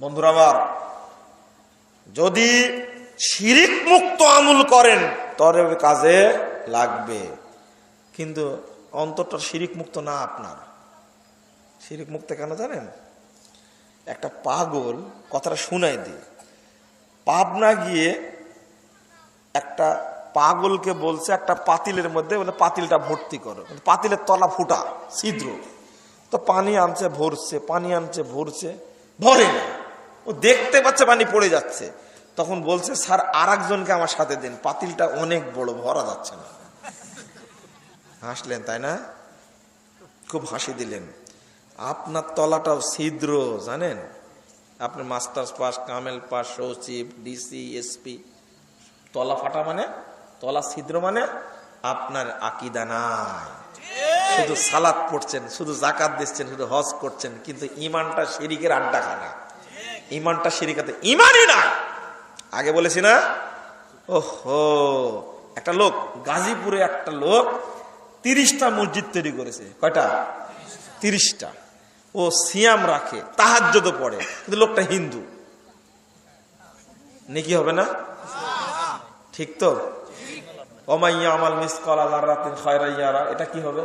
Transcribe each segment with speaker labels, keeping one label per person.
Speaker 1: বন্ধুরা আমার, যদি শিরিক মুক্ত আমল করেন তবে কাজে লাগবে। কিন্তু অন্তরটা শিরিক মুক্ত না আপনার। শিরিক মুক্ত কেন জানেন? একটা পাগল, কথাটা শুনাই দি পাবনা গিয়ে একটা পাগলকে বলছে, একটা পাতিলের মধ্যে বলে পাতিলটা ভর্তি করো। পাতিলের তলা ফুটা, ছিদ্র। তো পানি আনছে, ভরছে, পানি আনছে, ভরছে, ভরে না। ও দেখতে পাচ্ছে পানি পড়ে যাচ্ছে। তখন বলছে, স্যার আর একজনকে আমার সাথে দিন। পাতিলটা অনেক বড়, ভরা যাচ্ছে না। হাসলেন, তাই না? খুব হাসি দিলেন। আপনার তলাটাও ছিদ্র, জানেন? আপনি মাস্টার্স পাস, কামেল পাস, সচিব, ডিসি, এসপি। তলা ফাটা মানে? তলা ছিদ্র মানে? আপনার আকিদা নাই। শুধু সালাদ পড়ছেন, শুধু জাকাত দিচ্ছেন, শুধু হজ করছেন, কিন্তু ইমানটা শিরিকের আড্ডা খানা ইমানটা শিরিকাতে ইমানই না আগে বলেছি না? ওহো, একটা লোক, গাজীপুরে একটা লোক, তিরিশটা মসজিদ তৈরি করেছে। কয়টা? তিরিশটা। ও সিয়াম রাখে তাহাজ্যত পড়ে, কিন্তু লোকটা হিন্দু। নেকি হবে না? ঠিক তো? অমাইয়া আমাল মিস কলা রাতিন খয়রাইয়ারা এটা কি হবে?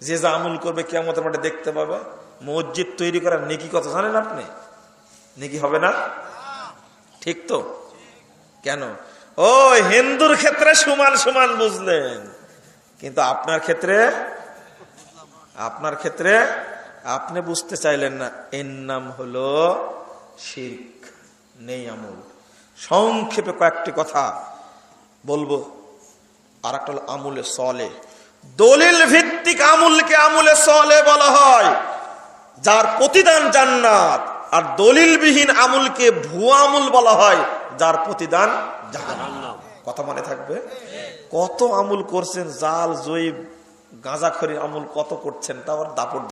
Speaker 1: যে যা আমল করবে কেমন দেখতে পাবে। মসজিদ তৈরি করার নেকি কত জানেন আপনি? নেকি হবে না? ঠিক তো? কেন? ও, হিন্দুর ক্ষেত্রে সমান সমান বুঝলেন। কিন্তু আপনার ক্ষেত্রে আপনার ক্ষেত্রে আপনি বুঝতে চাইলেন না, এর নাম হলো শির্ক, নেই আমল। সংক্ষেপে কয়েকটি কথা বলব আর একটা হলো আমুলে সলে। দলিল ভিত্তিক আমুলকে আমুলে সলে বলা হয়। যার প্রতিদান জান্নাত আর দলিলবিহীন আমুলকে ভুয়া আমুল বলা হয়, যার প্রতিদান কথা মনে থাকবে? কত আমুল করছেন, জাল, জৈব গাঁজাখড়ি আমুল কত করছেন তা আবার দাপট